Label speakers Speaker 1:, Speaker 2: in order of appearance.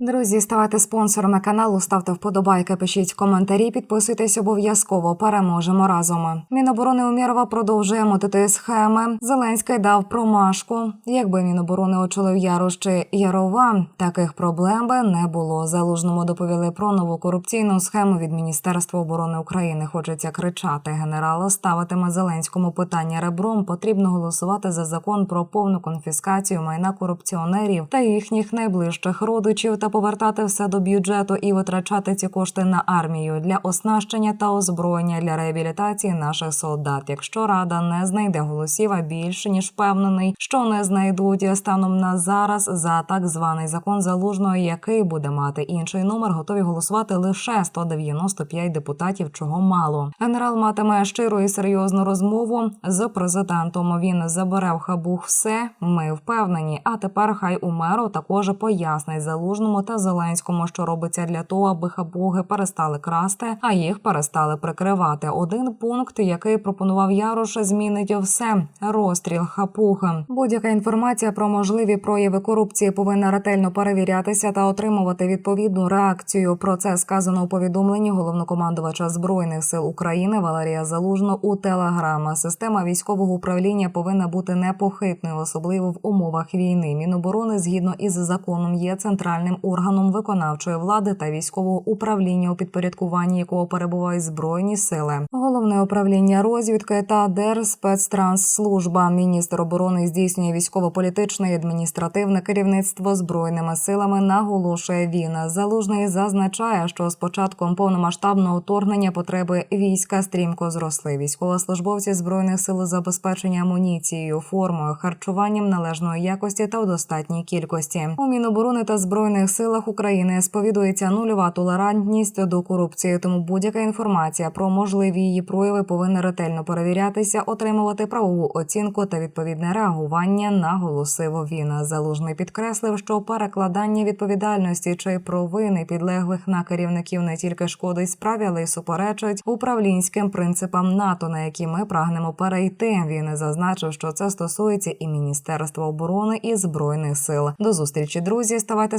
Speaker 1: Друзі, ставайте спонсорами каналу, ставте вподобайки, пишіть коментарі, підписуйтесь обов'язково. Переможемо разом. Міноборони Умєрова продовжує мотити схеми. Зеленський дав промашку. Якби Міноборони очолив Ярош чи Ярова, таких проблем би не було. Залужному доповіли про нову корупційну схему від Міністерства оборони України. Хочеться кричати. Генерал ставитиме Зеленському питання ребром. Потрібно голосувати за закон про повну конфіскацію майна корупціонерів та їхніх найближчих родичів та повертати все до бюджету і витрачати ці кошти на армію для оснащення та озброєння для реабілітації наших солдат. Якщо рада не знайде голосів, а більше ніж впевнений, що не знайдуть станом на зараз за так званий закон залужного, який буде мати інший номер, готові голосувати лише 195 депутатів, чого мало. Генерал матиме щиру і серйозну розмову з президентом. Він забере в хабух все. Ми впевнені. А тепер хай умеру також пояснить залужному та Зеленському, що робиться для того, аби хабуги перестали красти, а їх перестали прикривати. Один пункт, який пропонував Ярош, змінить все. Розстріл хапуги. Будь-яка інформація про можливі прояви корупції повинна ретельно перевірятися та отримувати відповідну реакцію. Про це сказано у повідомленні головнокомандувача збройних сил України Валерія Залужно у телеграма. Система військового управління повинна бути непохитною, особливо в умовах війни. Міноборони згідно із законом є центральним органом виконавчої влади та військового управління, у підпорядкуванні якого перебувають збройні сили. Головне управління розвідки та Держспецтрансслужба. Міністр оборони здійснює військово-політичне і адміністративне керівництво збройними силами. Наголошує він. Залужний зазначає, що з початком повномасштабного вторгнення потреби війська стрімко зросли. Військовослужбовці збройних сил забезпечення амуніцією, формою, харчуванням належної якості та у достатній кількості. У Міноборони та збройних силах України сповідується нульова толерантність до корупції. Тому будь-яка інформація про можливі її прояви повинна ретельно перевірятися, отримувати правову оцінку та відповідне реагування. Наголосив він. Залужний підкреслив, що перекладання відповідальності чи провини підлеглих на керівників не тільки шкодить справі, але й суперечить управлінським принципам НАТО, на які ми прагнемо перейти. Він зазначив, що це стосується і Міністерства оборони і збройних сил. До зустрічі, друзі. Ставайте